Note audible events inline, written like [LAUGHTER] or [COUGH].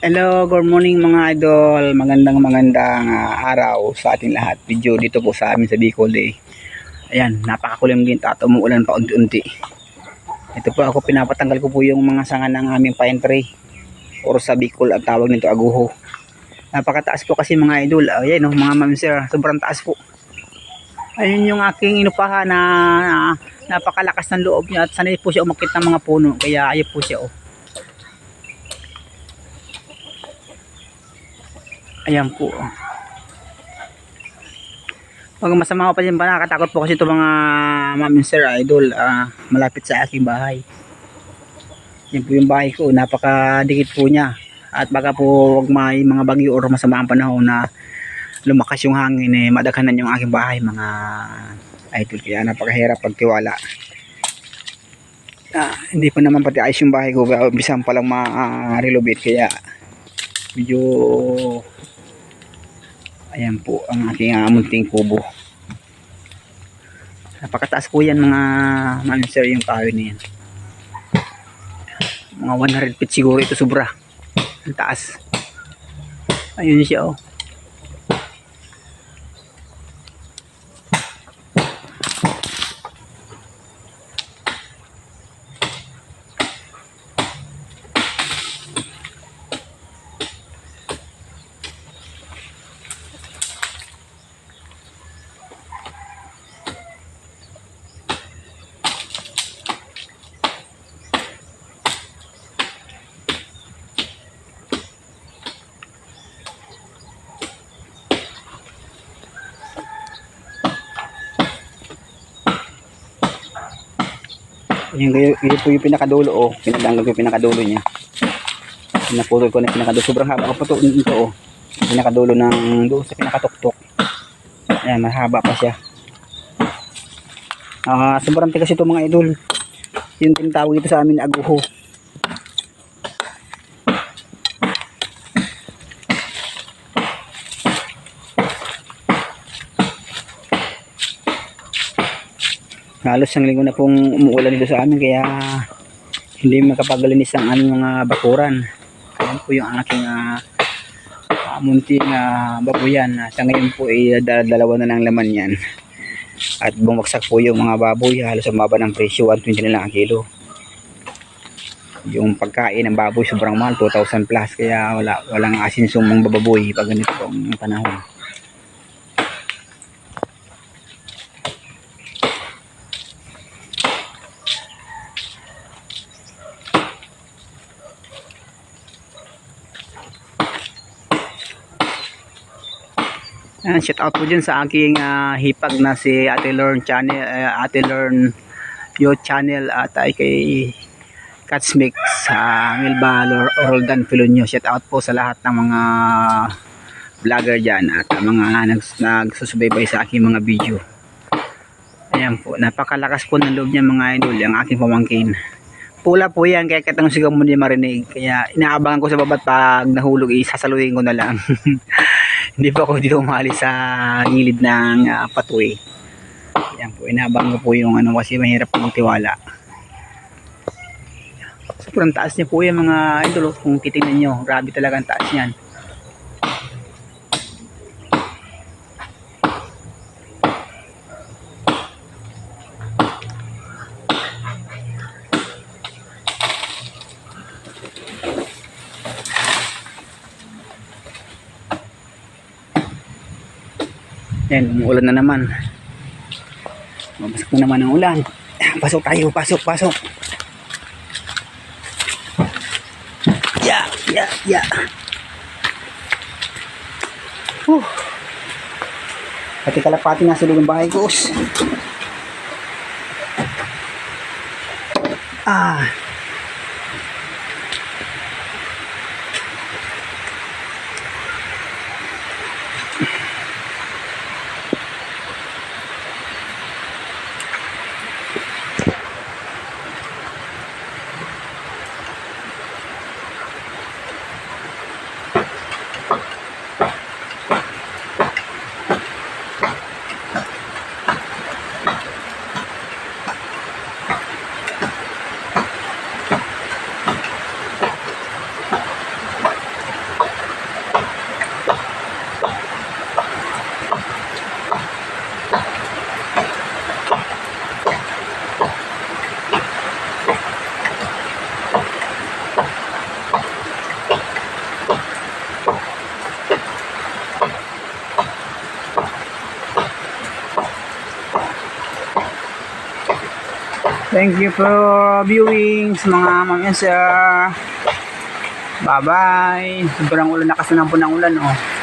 Hello, good morning mga idol. Magandang magandang ah, araw sa ating lahat. Video dito po sa amin sa Bicol Day. Ayan, napakakulim din at umuulan pa unti-unti. Ito po ako pinapatanggal ko po yung mga sanga ng aming pine tree. Or sa Bicol ang tawag nito aguho. Napakataas po kasi mga idol. Ayan oh, mga ma'am sir, sobrang taas po. Ayun yung aking inupahan na, na napakalakas ng loob niya at sanay po siya umakit ng mga puno. Kaya ayun po siya oh. Ayan po. Pag masama ko pa dyan ba, nakakatakot po kasi ito mga ma'am and sir idol, ah, malapit sa aking bahay. Yan po yung bahay ko, napakadikit po niya. At baka po wag may mga bagyo or masama ang panahon na lumakas yung hangin, eh, madaghanan yung aking bahay mga idol. Kaya napakahirap pagtiwala. Ah, hindi pa naman pati ayos yung bahay ko, bisan pa lang ma-relovate kaya medyo ayan po ang aking uh, munting kubo. Napakataas po yan mga sir yung kahoy na yan. Mga 100 feet siguro ito sobra. Ang taas. Ayun siya oh Yung, yung po yung pinakadulo, oh. Pinatanggal ko yung pinakadulo niya. Pinaputol ko na pinakadulo. Sobrang haba pa to, ito, oh. Pinakadulo ng doon sa pinakatuktok. Ayan, mahaba pa siya. Ah, sobrang tigas ito mga idol. Yung tinatawag dito sa amin aguho. Halos ang linggo na pong umuulan dito sa amin kaya hindi makapagalinis ang aming mga bakuran. Ayan po yung aking uh, uh, munting uh, babuyan sa ngayon po ay eh, dalawa na ng laman yan. At bumagsak po yung mga baboy. Halos baba ng presyo 120 na lang ang kilo. Yung pagkain ng baboy sobrang mahal 2,000 plus. Kaya wala, walang asinsong mga baboy pag ganito ang panahon Yan, shout out po dyan sa aking ah, hipag na si Ate Lorn channel, uh, Ate Lorn yo channel at ay kay Katsmix sa uh, Milba Roldan Filonio. Shout out po sa lahat ng mga vlogger dyan at mga nags, nagsusubaybay sa aking mga video. Ayan po, napakalakas po ng loob niya mga idol, ang aking pamangkin. Pula po yan, kaya katang sigaw mo hindi marinig. Kaya inaabangan ko sa babat pag nahulog, isasaluhin ko na lang. [LAUGHS] hindi pa ako dito umali sa gilid ng uh, patuloy. Yan po, inabang ko po yung ano kasi mahirap pong tiwala. Sobrang taas niya po yung mga idol. oh. Kung titingnan nyo, grabe talaga ang taas niyan. Yan, umuulan na naman. Mabasak na naman ang ulan. Pasok tayo, pasok, pasok. Ya, ya, ya. Huh. Pati kalapati nasa loob ng bahay ko. Ah. Thank you for viewing mga ma'am and sir. Bye-bye. Sobrang ulan na kasi ng ulan, oh.